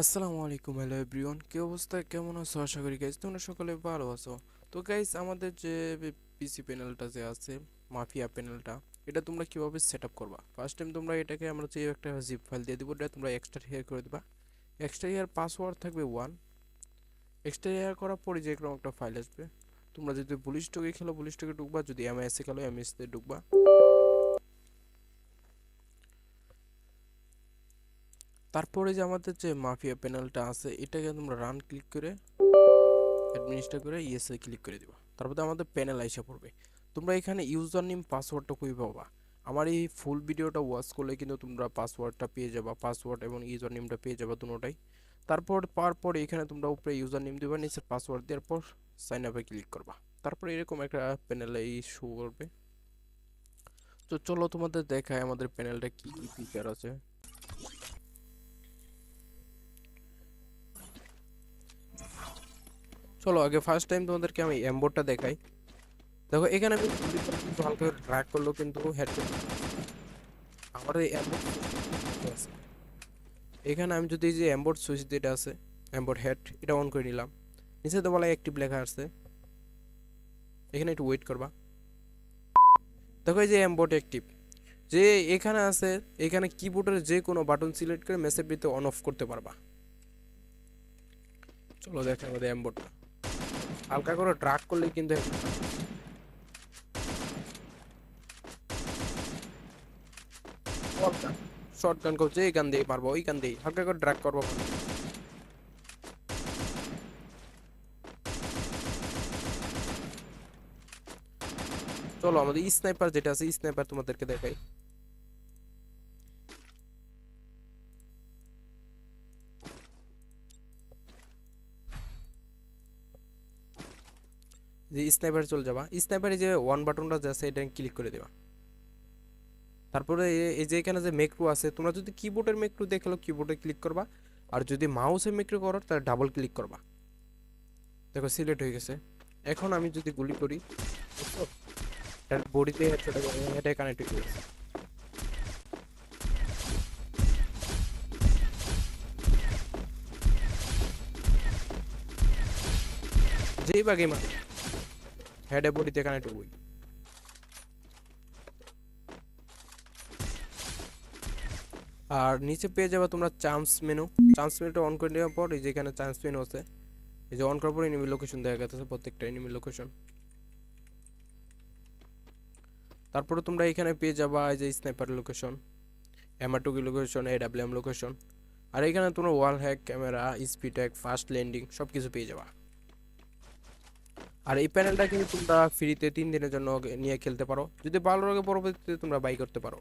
আসসালামু আলাইকুম hello everyone কি অবস্থা? কেমন আছো? আশা করি গাইজ তোমরা সকলে ভালো আছো। তো গাইজ আমাদের যে পিসি প্যানেলটা যে আছে, মাফিয়া প্যানেলটা এটা তোমরা কীভাবে সেট আপ করবা? ফার্স্ট টাইম তোমরা এটাকে আমরা যে একটা জিপ ফাইল দিয়ে দিব, এটা তোমরা এক্সট্রা হেয়ার করে দিবা। এক্সট্রা হেয়ার পাসওয়ার্ড থাকবে ওয়ান এক্সট্রা হেয়ার করার পরে যে একটা ফাইল আসবে। তোমরা যদি বুলিশ টকে খেলো বুলিশ টকে ঢুকবা, যদি এমআইএসে খেলো এমএস তে ঢুকবা। তারপরে যে আমাদের যে মাফিয়া প্যানেলটা আছে এটাকে তোমরা রান ক্লিক করে অ্যাডমিনিস্ট্রেট করে ইয়েসে ক্লিক করে দিবা। তারপরে আমাদের প্যানেল আইসা পড়বে। তোমরা এখানে ইউজার নেম পাসওয়ার্ডটা কই পাবা। আমার এই ফুল ভিডিওটা ওয়াচ করলে কিন্তু তোমরা পাসওয়ার্ডটা পেয়ে যাবা পাসওয়ার্ড এবং ইউজার নেমটা পেয়ে যাবা দুটোটাই। তারপর পাওয়ার পরে এখানে তোমরা উপরে ইউজার নেম দিবা নিচে পাসওয়ার্ড দেওয়ার পর সাইন আপে ক্লিক করবা। তারপরে এরকম একটা প্যানেলে এই শো করবে। তো চলো তোমাদের দেখায় আমাদের প্যানেলটা কি কি ফিচার আছে। চলো, আগে ফার্স্ট টাইম তোমাদেরকে আমি এমবোর্ডটা দেখাই। দেখো, এখানে আমি হালকা ড্র্যাগ করলেও কিন্তু হেড আমার এই এখানে আমি যদি যে এমবোর্ড সুইচ যেটা আছে এমবোর্ড হেড এটা অন করে নিলাম। নিচে তো বলা অ্যাক্টিভ লেখা আছে। এখানে একটু ওয়েট করবা। দেখো, এই যে এমবোর্ড অ্যাক্টিভ যে এখানে আছে, এখানে কিবোর্ডের যে কোনো বাটন সিলেক্ট করে মেসেজটিতে অন অফ করতে পারবা। চলো দেখো আমাদের এমবোর্ডটা হালকা করে ড্রাগ করলে কিন্তু শর্ট গান করছে, এই গান দিয়ে পারব, ওই গান দিয়ে হালকা করে ড্রাগ করব। চলো, আমাদের স্নাইপার যেটা আছে স্নাইপার তোমাদেরকে দেখাই। যে স্নাইপার চলে যাবা, স্নাইপারে যে ওয়ান বাটনটা যে আছে, এটা ক্লিক করে দেবা। তারপরে এই যে এখানে যে মেক্রো আছে, তোমরা যদি কিবোর্ডের মেক্রো দেখল কিবোর্ডে ক্লিক করবা। আর যদি মাউসের মেক্রো করো, তাহলে ডাবল ক্লিক করবা। দেখো সিলেক্ট হয়ে গেছে। এখন আমি যদি গুলি করি এটার বডিতে এটা কানেক্ট হয়ে গেছে। যেই বাগে মানে হেডে বডিতে কানেক্ট হবই আর নিচে পেয়ে যাবে তোমরা চান্স মেনু চান্স মেনুটা অন করে নেওয়ার পর এই যে এখানে চান্স মেনু আছে, এই যে অন করার পর এনিমি লোকেশন দেখা গেছে, প্রত্যেকটা এনিমি লোকেশন তারপরে তোমরা এখানে পেয়ে যাবা এই যে স্নাইপার লোকেশন এমাটুকি লোকেশন এডাব্লিউএম লোকেশন আর এখানে তোমরা wall hack camera speed hack fast landing সব কিছু পেয়ে যাবা। আর এই প্যানেলটা কিন্তু তোমরা ফ্রিতে তিন দিনের জন্য নিয়ে খেলতে পারো। যদি ভালো লাগে পরবর্তীতে তোমরা বাই করতে পারো।